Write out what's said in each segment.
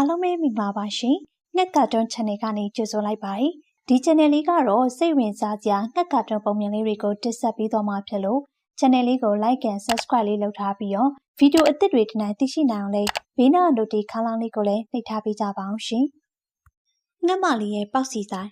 အားလုံးပဲမင်္ဂလာပါရှင်။ငှက်ကတွန်း channel ကနေကြိုဆိုလိုက်ပါတယ်။ဒီ channel လေးကတော့စိတ်ဝင်စားစရာငှက်ကတွန်းပုံမြင်လေးတွေကိုတင်ဆက်ပေးသွားမှာဖြစ်လို့ channel လေးကို like and subscribe လေးလုပ်ထားပြီးတော့ဗီဒီယိုအသစ်တွေဒီနေ့သိရှိနိုင်အောင်လေးဘေးနား notification ခန်းလေးကိုလည်းနှိပ်ထားပေးကြပါအောင်ရှင်။ငှက်မလေးရဲ့ပေါက်စီဆိုင်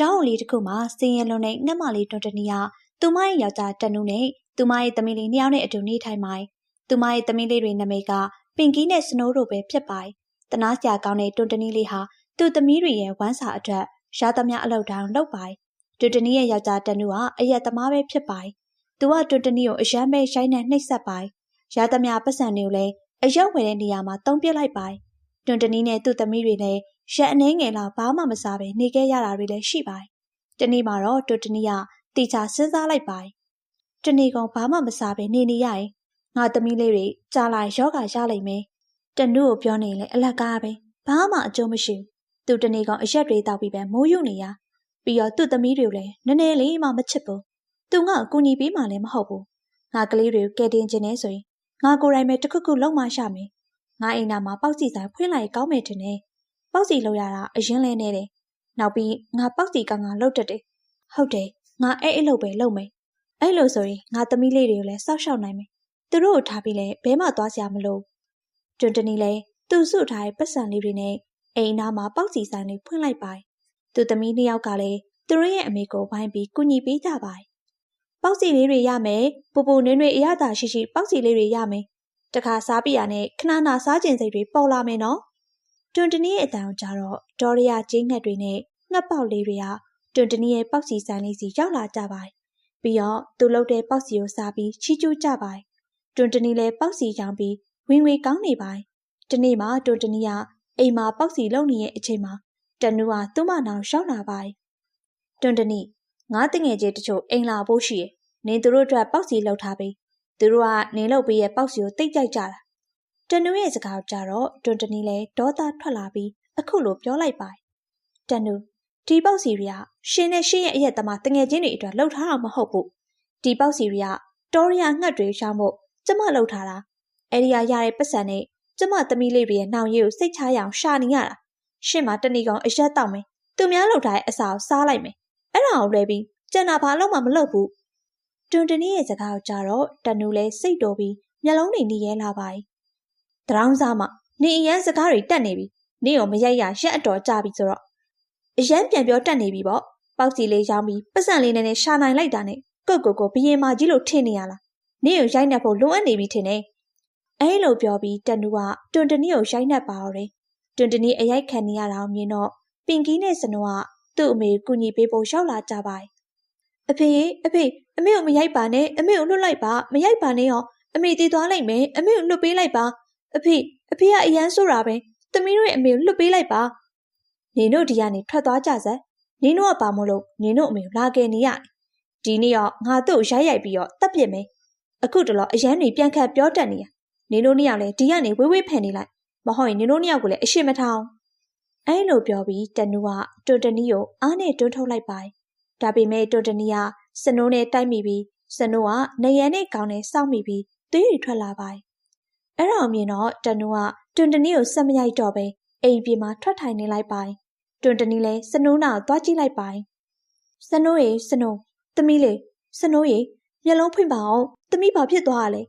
တောင်းလေးတစ်ခုမှာစင်ရလုံးနဲ့ငှက်မလေးတွန်းတနီကသူမရဲ့ယောက်ျားတနုနဲ့သူမရဲ့သမီးလေးနှစ်ယောက်နဲ့အတူနေထိုင်ပါတယ်။သူမရဲ့သမီးလေးတွေနာမည်ကပင်ကီနဲ့စနိုးတို့ပဲဖြစ်ပါတယ်။ တနာစရာကောင်းတဲ့တွန်တနီလေးဟာသူ့သမီးတွေရဲ့ဝမ်းစာအတွက်ရှားသမျှအလုပ်တောင်လုပ်ပါတယ်။တွန်တနီရဲ့ယောက်ျားတနူကအရက်သမားပဲဖြစ်ပါတယ်။သူကတွန်တနီကိုအရမ်းပဲရှိုင်းနဲ့နှိပ်စက်ပါတယ်။ရှားသမျှပတ်စံတွေကိုလည်းအရောက်ဝယ်တဲ့နေရာမှာတုံးပြစ်လိုက်ပါတယ်။တွန်တနီနဲ့သူ့သမီးတွေလည်းရက်အနှင်းငယ်လောက်ဘာမှမစားပဲနေခဲ့ရတာတွေလည်းရှိပါတယ်။တနေ့မှာတော့တွန်တနီကတေချာစဉ်းစားလိုက်ပါတယ်။တနေ့ကောင်ဘာမှမစားပဲနေနေရရင်ငါသမီးလေးတွေကြာလာယောဂရလိမ့်မယ် တနုကိုပြောနေလေအလကားပဲဘာမှအကျိုးမရှိဘူးသူတနေ့ကောင်အရက်တွေတောက်ပြီးပဲမိုးရွနေရပြီးတော့သူ့သမီးတွေလည်းနည်းနည်းလေးမှမချစ်ဘူးသူငါအကူညီပေးမှလည်းမဟုတ်ဘူးငါကလေးတွေကိုကဲတင်ခြင်းနဲ့ဆိုရင်ငါကိုယ်တိုင်ပဲတခုခုလုံးမရှာမယ်ငါအိမ်နာမှာပေါက်စီဆိုင်ဖွင့်လိုက်ကောင်းမယ်ထင်တယ်ပေါက်စီလောက်ရတာအရင်လဲနေတယ်နောက်ပြီးငါပေါက်စီကငါလှုပ်တတ်တယ်ဟုတ်တယ်ငါအဲ့အလုပ်ပဲလုပ်မယ်အဲ့လိုဆိုရင်ငါသမီးလေးတွေကိုလည်းစောက်ရှောက်နိုင်မယ်သူတို့ကိုထားပြီးလဲဘဲမှသွားစရာမလို တွန်တနီလည်းသူ့စုထားတဲ့ပတ်စံလေးတွေနဲ့အိမ်နာမှာပေါက်စီဆိုင်လေးဖွင့်လိုက်ပါတယ်။သူသမီးနှစ်ယောက်ကလည်းသူတို့ရဲ့အမေကိုဝိုင်းပြီးကူညီပေးကြပါတယ်။ပေါက်စီလေးတွေရမယ်။ပူပူနွေ့နွေ့အရသာရှိရှိပေါက်စီလေးတွေရမယ်။တခါစားပြရနဲ့ခဏနာစားကျင်စိတ်တွေပေါ်လာမယ်နော်။တွန်တနီရဲ့အတန်ကြတော့ဒေါ်ရီယာကျင်းငှက်တွေနဲ့ငှက်ပေါက်လေးတွေကတွန်တနီရဲ့ပေါက်စီဆိုင်လေးစီရောက်လာကြပါတယ်။ပြီးတော့သူလှုပ်တဲ့ပေါက်စီကိုစားပြီးချီးကျူးကြပါတယ်။တွန်တနီလည်းပေါက်စီရောင်းပြီး ဝင်ငွေကောင်းနေပါတယ်။ဒီနေ့မှတွန်တနီကအိမ်မှာပေါက်စီလုံနေတဲ့အချိန်မှာတနူကသူ့မနောင်ရှောက်လာပါတယ်။တွန်တနီငါတငယ်ချင်းတချို့အိမ်လာဖို့ရှိရဲ့။နင်တို့အတွက်ပေါက်စီလှုပ်ထားပြီးသူတို့ကနင်လှုပ်ပေးရဲ့ပေါက်စီကိုတိတ်ကြိုက်ကြတာ။တနူရဲ့စကားကြတော့တွန်တနီလည်းဒေါသထွက်လာပြီးအခုလိုပြောလိုက်ပါတယ်။တနူဒီပေါက်စီတွေကရှင်နဲ့ရှင်ရဲ့အရက်သမားတငယ်ချင်းတွေအတွက်လှုပ်ထားတာမဟုတ်ဘူး။ဒီပေါက်စီတွေကတောရီယာငှက်တွေရှောင်းဖို့ကျမလှုပ်ထားတာ အဲဒီကရတဲ့ပတ်စံနဲ့ကျမသမီးလေးတွေရဲ့နှောင်ရည်ကိုစိတ်ချရအောင်ရှာနေရတာရှင့်မှာတဏီကောင်အရက်တောက်မယ်သူများလှုပ်ထားတဲ့အစာကိုစားလိုက်မယ်အဲ့ဒါကိုလွဲပြီးကျန်တာဘာလို့မှမလုပ်ဘူးတွန်တနီရဲ့စကားကိုကြားတော့တနူလဲစိတ်တော်ပြီးမျက်လုံးတွေနေရဲလာပါ යි တရောင်းစားမှနေအရန်စကားတွေတက်နေပြီနေကိုမရိုက်ရရက်အတော်ကြပြီဆိုတော့အရန်ပြန်ပြောတက်နေပြီပေါ့ပေါက်စီလေးရောင်းပြီးပတ်စံလေးနဲ့ရှာနိုင်လိုက်တာနဲ့ကုတ်ကိုကိုဘရင်မကြီးလို့ထင်နေရလားနေကိုရိုက်နှက်ဖို့လိုအပ်နေပြီထင်တယ် အဲလိုပြောပြီးတနူကတွန်တနီကိုရိုက်နှက်ပါတော့တယ်တွန်တနီအရိုက်ခံနေရတာမြင်တော့ပင်ကီနဲ့စနိုးကသူ့အမေကူညီပေးဖို့ရောက်လာကြပါအဖေအဖေအမေကိုမရိုက်ပါနဲ့အမေကိုလွတ်လိုက်ပါမရိုက်ပါနဲ့ရောအမေတည်သွားလိုက်မယ်အမေကိုလွတ်ပေးလိုက်ပါအဖေအဖေကအရန်ဆိုတာပဲသမီးတို့ရဲ့အမေကိုလွတ်ပေးလိုက်ပါနေတို့ဒီကနေထွက်သွားကြစမ်းနင်းတို့ကပါမလို့နင်းတို့အမေကိုလာခဲ့နေရဒီနေ့ရောငါတို့ရိုက်ရိုက်ပြီးတော့တပ်ပြစ်မယ်အခုတလောအရန်တွေပြန်ခတ်ပြောတတ်နေရ နင်တို့နှစ်ယောက်လည်းဒီကနေဝေးဝေးဖယ်နေလိုက်မဟုတ်ရင်နင်တို့နှစ်ယောက်ကိုလည်းအရှိမထောင်အဲလိုပြောပြီးတနူကတွန်တနီကိုအားနဲ့တွန်းထုတ်လိုက်ပါတယ်ဒါပေမဲ့တွန်တနီကစနိုးနဲ့တိုက်မိပြီးစနိုးကနေရန်နဲ့ကောင်းနဲ့စောင့်မိပြီးသွေးတွေထွက်လာပါတယ်အဲ့ဒါမြင်တော့တနူကတွန်တနီကိုဆက်မရိုက်တော့ပဲအိမ်ပြေမှာထွက်ထိုင်နေလိုက်ပါတယ်တွန်တနီလည်းစနိုးနာကိုသွားကြည့်လိုက်ပါတယ်စနိုးရေစနိုးသမီးလေးစနိုးရေမျက်လုံးဖွင့်ပါအောင်သမီးဘာဖြစ်သွားရလဲ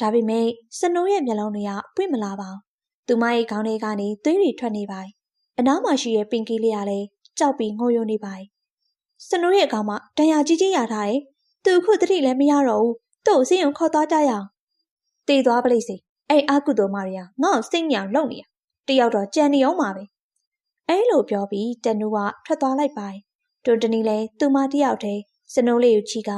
ဒါပေမဲ့စနိုးရဲ့မျက်လုံးတွေကပွင့်မလာပါဘူး။သူမရဲ့ခေါင်းထဲကနေသွေးတွေထွက်နေပါတယ်။အနားမှာရှိတဲ့ပင်ကီလေးကလည်းကြောက်ပြီးငိုယိုနေပါတယ်။စနိုးရဲ့ခေါင်းမှာဒဏ်ရာကြီးကြီးရထားတယ်။သူအခုတတိလည်းမရတော့ဘူး။သူ့ကိုစိတ်ုံခေါ်သွားကြရအောင်။တေသွားပလိစေ။အဲ့အာကုသိုလ်မရီယာငါ့ကိုစိတ်ညံလုံနေရ။တယောက်တော့ကြံနေအောင်ပါပဲ။အဲ့လိုပြောပြီးတနူကထွက်သွားလိုက်ပါတယ်။တွန်တနီလည်းသူမတယောက်တည်းစနိုးလေးကိုချီက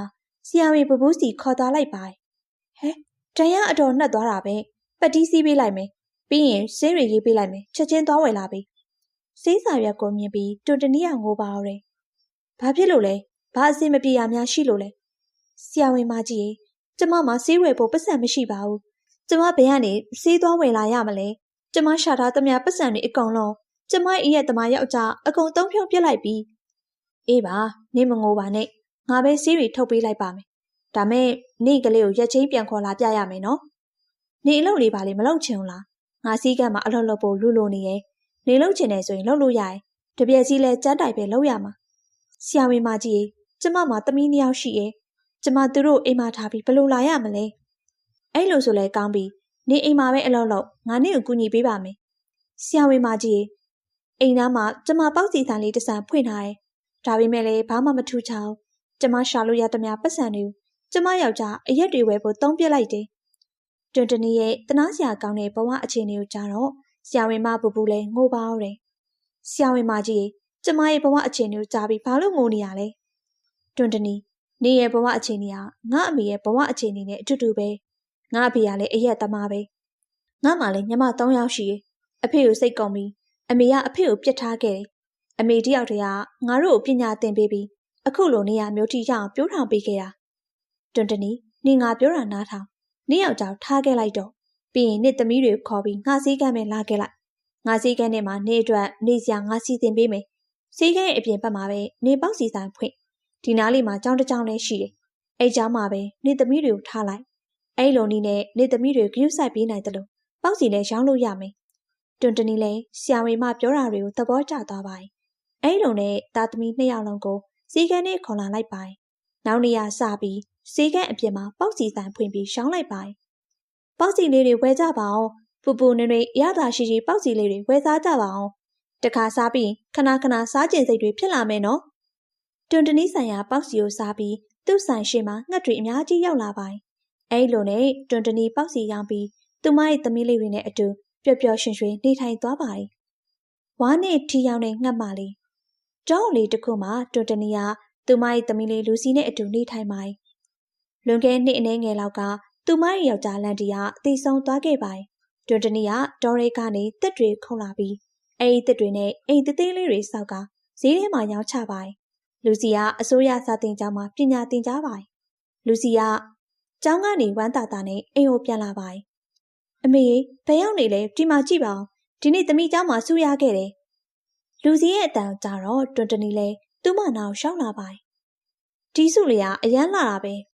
ဆီယာမီပပူးစီခေါ်သွားလိုက်ပါတယ်။ဟဲ ဒဏ်ရာအတော်နှက်သွားတာပဲပတ်တီးစီးပေးလိုက်မယ်ပြီးရင်ဆေးတွေရေးပေးလိုက်မယ်ချက်ချင်းသွားဝယ်လာပြီဆေးစာရွက်ကိုမြင်ပြီးတွန်တနီးအောင်ငိုပါတော့တယ်ဘာဖြစ်လို့လဲဘာအဆင်မပြေရများရှိလို့လဲဆရာဝန်မကြီးကျမမှာဆေးဝယ်ဖို့ပတ်စံမရှိပါဘူးကျမဘယ်ကနေဆေးသွားဝယ်လာရမလဲကျမရှာထားသမျှပတ်စံတွေအကုန်လုံးကျမရဲ့ရဲ့တမယောက်ျားအကုန်သုံးဖြုံပြစ်လိုက်ပြီအေးပါနေမငိုပါနဲ့ငါပဲဆေးတွေထုတ်ပေးလိုက်ပါမယ် ဒါမဲ့နေ့ကလေးကိုရက်ချင်းပြန်ခေါ်လာပြရမယ်နော်နေအလုပ်လေးပါလေမလုပ်ချင်ဘူးလားငါစည်းကမ်းမှာအလုပ်လုပ်ဖို့လူလိုနေရဲ့နေလို့ချင်တယ်ဆိုရင်လုပ်လို့ရတယ်တပြက်စီလဲကြမ်းတိုင်ပဲလုပ်ရမှာဆရာဝန်မကြီးကျမမှာသမီးနှစ်ယောက်ရှိရဲ့ကျမသူတို့အိမ်မှာထားပြီးဘယ်လိုလာရမလဲအဲ့လိုဆိုလဲကောင်းပြီနေအိမ်မှာပဲအလုပ်လုပ်ငါနေ့ကိုကူညီပေးပါမယ်ဆရာဝန်မကြီးအိမ်သားမှာကျမပေါက်စီဆိုင်လေးတစ်ဆန်ဖွင့်ထားတယ်ဒါပေမဲ့လည်းဘာမှမထူးချောင်းကျမရှာလို့ရသမျှပတ်စံတွေ ကိုကျမယောက်ျားအရက်တွေဝယ်ဖို့တုံးပြလိုက်တယ်တွန်တနီရဲ့တနာစရာကောင်းတဲ့ဘဝအခြေအနေကိုကြားတော့ဆရာဝန်မပူပူလည်းငိုပါအောင်တယ်ဆရာဝန်မကြီးကျမရဲ့ဘဝအခြေအနေကိုကြားပြီးဘာလို့ငိုနေရလဲတွန်တနီနေရဲ့ဘဝအခြေအနေကငါအမေရဲ့ဘဝအခြေအနေနဲ့အတူတူပဲငါအဖေကလည်းအရက်သမားပဲငါမှလည်းညီမ၃ယောက်ရှိရဲ့အဖေကိုစိတ်ကုန်ပြီးအမေကအဖေကိုပြစ်ထားခဲ့တယ်အမေတယောက်တည်းကငါတို့ကိုပညာသင်ပေးပြီးအခုလိုနေရမျိုးထိရအောင်ပြောထောင်ပေးခဲ့တာ တွန်တနီနေငါပြောတာနားထောင်နေယောက်ျားထားခဲ့လိုက်တော့ပြီးရင်နေ့သမီးတွေခေါ်ပြီးငါစည်းကမ်းမဲ့လာခဲ့လိုက်ငါစည်းကမ်းနဲ့မှနေအတွက်နေစရာငါစီစဉ်ပေးမယ်စည်းကမ်းရဲ့အပြင်ဘက်မှာပဲနေပေါက်စီဆိုင်ဖွင့်ဒီနားလေးမှာကြောင်းတစ်ကြောင်းလည်းရှိတယ်အဲ့ကြောင်းမှာပဲနေသမီးတွေကိုထားလိုက်အဲ့လိုနည်းနဲ့နေသမီးတွေဂရုစိုက်ပေးနိုင်တယ်လို့ပေါက်စီလည်းရောင်းလို့ရမယ်တွန်တနီလည်းဆရာဝန်မပြောတာတွေကိုသဘောကျသွားပါတယ်အဲ့လိုနဲ့သားသမီးနှစ်ယောက်လုံးကိုစီကန်းနဲ့ခေါ်လာလိုက်ပါတယ်နောက်နေရာစပြီး စီကန်းအပြင်မှာပေါက်စီဆိုင်ဖွင့်ပြီးရှောင်းလိုက်ပါတယ်ပေါက်စီလေးတွေဝယ်ကြပါအောင်ပူပူနွေနွေရတာရှိရှိပေါက်စီလေးတွေဝယ်စားကြပါအောင်တခါစားပြီးခဏခဏစားကျင်စိတ်တွေဖြစ်လာမယ်နော်တွန်တနီးဆိုင်ရာပေါက်စီကိုစားပြီးသူ့ဆိုင်ရှိမှငှက်တွေအများကြီးရောက်လာပါတယ်အဲ့လိုနဲ့တွန်တနီးပေါက်စီရောင်းပြီးသူမရဲ့သမီးလေးတွေနဲ့အတူပျော်ပျော်ရွှင်ရွှင်နေထိုင်သွားပါတယ်ဝါနဲ့ထီရောင်တဲ့ငှက်မလေးကျောင်းလေးတစ်ခုမှာတွန်တနီယာသူမရဲ့သမီးလေးလူစီနဲ့အတူနေထိုင်ပါတယ်။ လွန်ခဲ့နှစ်အနည်းငယ်လောက်ကသူမရဲ့ယောက်ျားလန်တီယာအသေးဆုံးသွားခဲ့ပါတယ်။တွန်တနီယာဒေါ်ရဲကနေတက်တွေခုံလာပြီးအဲဒီတက်တွေနဲ့အိမ်သေးသေးလေးတွေစောက်ကဈေးထဲမှာရောင်းချပါတယ်။လူစီကအစိုးရစာတင်ကျောင်းမှာပညာသင်ကြားပါတယ်။လူစီကကျောင်းကနေဝမ်းသာတာနဲ့အိမ်ကိုပြန်လာပါတယ်။အမေဘယ်ရောက်နေလဲဒီမှာကြည့်ပါဦး။ဒီနေ့သမီးကျောင်းမှာဆူရခဲ့တယ်လူစီရဲ့အတန်ကြတော့တွန်တနီလဲသူ့မနာကိုရှောက်လာပါတယ်။ဒီစုလေးကအရန်လာတာပဲ။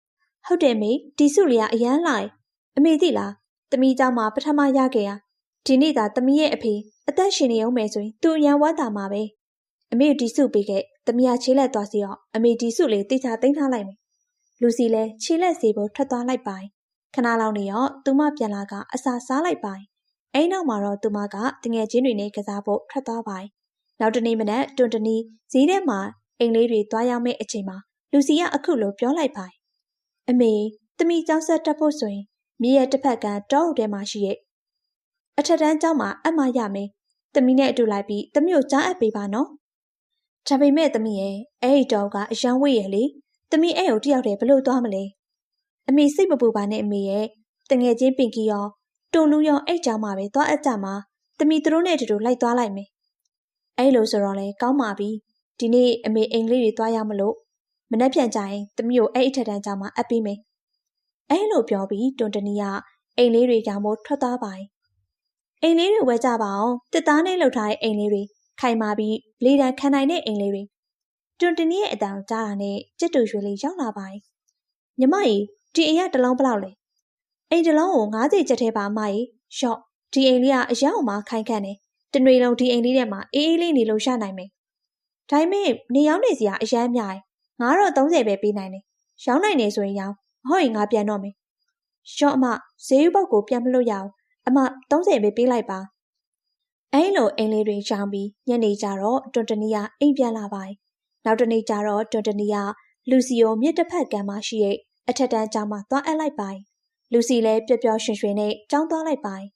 ဟုတ်တယ်မေဒီစုလေးကအရန်လာတယ်။အမေသိလား။သမီးเจ้าမှာပထမရခဲ့ရ။ဒီနေ့သာသမီးရဲ့အဖေအသက်ရှင်နေအောင်မယ်ဆိုရင်သူအရန်ဝမ်းသာမှာပဲ။အမေဒီစုပေးခဲ့။သမီးကခြေလက်သွားစီအောင်အမေဒီစုလေးတိကျသိမ်းထားလိုက်မယ်။လူစီလဲခြေလက်စီဖို့ထွက်သွားလိုက်ပါတယ်။ခဏလောက်နေရောသူမပြန်လာကအစာစားလိုက်ပါတယ်။အဲ့နောက်မှာတော့သူမကတငယ်ချင်းတွေနဲ့ကစားဖို့ထွက်သွားပါတယ်နောက်တနေ့မနက်တွန်တနီဈေးထဲမှာအိမ်လေးတွေသွားရောက်မဲ့အချိန်မှာလူစီကအခုလိုပြောလိုက်ပါတယ်။ အမေတမိကျောင်းဆက်တက်ဖို့ဆိုရင်မြေရဲ့တစ်ဖက်ကတောအုပ်ထဲမှာရှိရဲ့အထက်တန်းကျောင်းမှာအမှရမယ်။တမိနဲ့အတူလိုက်ပြီးတမိကိုကြားအပ်ပေးပါနော်။ဒါပေမဲ့တမိရဲ့အဲ့ဒီတောကအရန်ဝေးရဲ့လေ။တမိအဲ့ကိုတယောက်တည်းဘလို့သွားမလဲ။အမေစိတ်မပူပါနဲ့အမေရဲ့တငယ်ချင်းပင်ကီရောတုံလူရောအဲ့ကျောင်းမှာပဲသွားအပ်ကြမှာတမိသူတို့နဲ့အတူလိုက်သွားလိုက်မယ်အဲ့လိုဆိုတော့လေကောင်းပါပြီဒီနေ့အမေအိမ်လေးတွေသွားရမလို့ မနှက်ပြန်ကြရင်တမျိုးအဲ့အထက်တန်းကြမှာအပ်ပြီးမယ်အဲ့လိုပြောပြီးတွန်တနီကအိမ်လေးတွေကြောင်မို့ထွက်သွားပါအိမ်လေးတွေဝဲကြပါအောင်တစ်သားနဲ့လှုပ်ထားတဲ့အိမ်လေးတွေခိုင်မာပြီးလေတံခံနိုင်တဲ့အိမ်လေးတွေတွန်တနီရဲ့အတန်ကြားတာနဲ့ကြက်တူရွှေလေးရောက်လာပါတယ်ညီမကြီးဒီအိမ်ကတလုံးဘလောက်လဲအိမ်တလုံးကို90ကျက်ထဲပါမကြီးရှော့ဒီအိမ်လေးကအရောက်မှခိုင်ခန့်တယ်တနွေလုံးဒီအိမ်လေးထဲမှာအေးအေးလေးနေလို့ရနိုင်မယ်။ဒါပေမဲ့နေရောက်နေစရာအရန်များ ငါတော့30ပဲပေးနိုင်တယ်။ရောင်းနိုင်နေဆိုရင်ရောင်းမဟုတ်ရင်ငါပြန်တော့မယ်။ရှော့အမဈေးဥပုတ်ကိုပြန်မလို့ရအောင်အမ30ပဲပေးလိုက်ပါ။အဲလိုအိမ်လေးတွေရောင်းပြီးညနေကျတော့တွန်တနီယာအိမ်ပြန်လာပါတယ်။နောက်တနေ့ကျတော့တွန်တနီယာလူစီယိုမြစ်တစ်ဖက်ကမ်းမှာရှိတဲ့အထက်တန်းကျောင်းမှာသွားအပ်လိုက်ပါတယ်။လူစီလည်းပျော်ပျော်ရွှင်ရွှင်နဲ့ကျောင်းသွားလိုက်ပါတယ်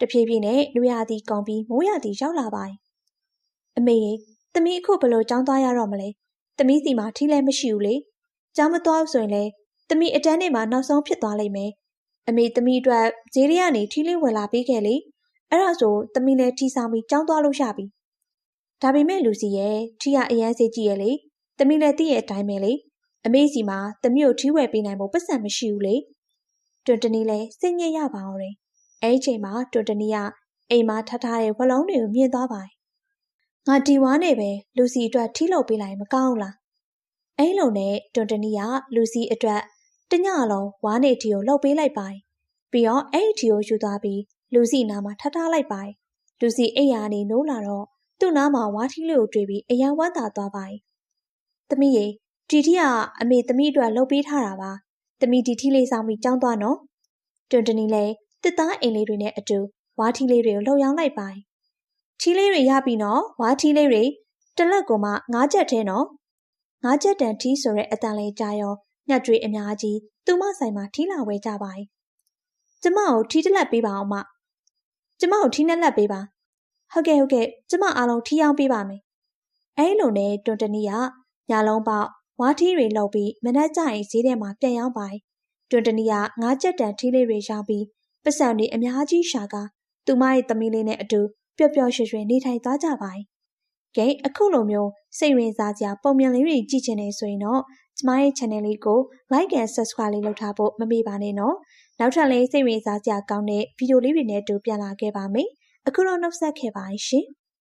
တဖြည်းဖြည်းနဲ့နွေရာသီကုန်ပြီးမိုးရာသီရောက်လာပါတယ်။အမေရေသမီးအခုဘယ်လိုကြောင်းသွားရတော့မလဲ။ သမီးစီမှာထီးလည်းမရှိဘူးလေ။ကြောင်းမသွားဆိုရင်လည်းသမီးအတန်းနဲ့မှနောက်ဆုံးဖြစ်သွားလိမ့်မယ်။အမေသမီးအတွက်ဈေးလေးကနေထီးလေးဝယ်လာပေးခဲ့လေ။အဲ့ဒါဆိုသမီးလည်းထီးဆောင်ပြီးကြောင်းသွားလို့ရပြီ။ဒါပေမဲ့လူစီရဲ့ထီးကအရန်စေးကြည့်ရဲ့လေ။သမီးလည်းသိရဲ့အတိုင်းပဲလေ။အမေစီမှာသမီးကိုထီးဝယ်ပေးနိုင်ဖို့ပတ်စံမရှိဘူးလေ။တွန်တနီလည်းစိတ်ညစ်ရပါအောင်တယ်အဲဒီချိန်မှာတွန်တနီကအိမ်မှာထထားတဲ့ဝလုံးတွေကိုမြင်သွားပါတယ်။ ငါဒီဝါနဲ့ပဲလူစီအတွက်ထီးလုပ်ပေးလိုက်မကောင်းလား။အဲလိုနဲ့တွန်တနီကလူစီအတွက်တညလုံးဝါနေထီကိုလှုပ်ပေးလိုက်ပါတယ်။ပြီးတော့အဲ့ဒီထီကိုယူသွားပြီးလူစီနားမှာထားထားလိုက်ပါတယ်။လူစီအိယာနေနိုးလာတော့သူ့နားမှာဝါထီလေးကိုတွေ့ပြီးအယံဝမ်းသာသွားပါတယ်။သမီးရေဒီထီကအမေသမီးအတွက်လှုပ်ပေးထားတာပါ။သမီးဒီထီလေးဆောင်ပြီးကြောင်းသွားနော်။တွန်တနီလည်းတစ်သားအိမ်လေးတွေနဲ့အတူဝါထီလေးတွေကိုလှုပ်ရောင်းလိုက်ပါတယ်။ ထီလေးတွေရပြီနော်ဝါထီလေးတွေတလက်ကိုမှငါးချက်ထဲနော်။ငါးချက်တန်ထီဆိုတဲ့အတန်လေးကြားရောညက်တွေအများကြီးသူမဆိုင်မှာထီလာဝဲကြပါတယ်။ကျမကိုထီတစ်လက်ပေးပါအောင်မ။ကျမကိုထီနှစ်လက်ပေးပါ။ဟုတ်ကဲ့ဟုတ်ကဲ့ကျမအားလုံးထီအောင်ပေးပါမယ်။အဲလိုနဲ့တွန်တနီကညလုံးပေါက်ဝါထီတွေလောက်ပြီးမနက်ကျရင်ဈေးထဲမှာပြန်ရောက်ပါတယ်။တွန်တနီကငါးချက်တန်ထီလေးတွေရောင်းပြီးပတ်စံတွေအများကြီးရှာကာသူမရဲ့သမီးလေးနဲ့အတူ ပျော်ပျော်ရွှင်ရွှင်နေထိုင်သွားကြပါတယ်။ကဲအခုလိုမျိုးစိတ်ဝင်စားစရာပုံမြန်လေးတွေကြည့်ချင်နေဆိုရင်တော့ကျမရဲ့ channel လေးကို like and subscribe လေးလုပ်ထားဖို့မမေ့ပါနဲ့နော်။နောက်ထပ်လည်းစိတ်ဝင်စားစရာကောင်းတဲ့ဗီဒီယိုလေးတွေနဲ့အတူပြန်လာခဲ့ပါမယ်။အခုတော့နှုတ်ဆက်ခဲ့ပါရှင်။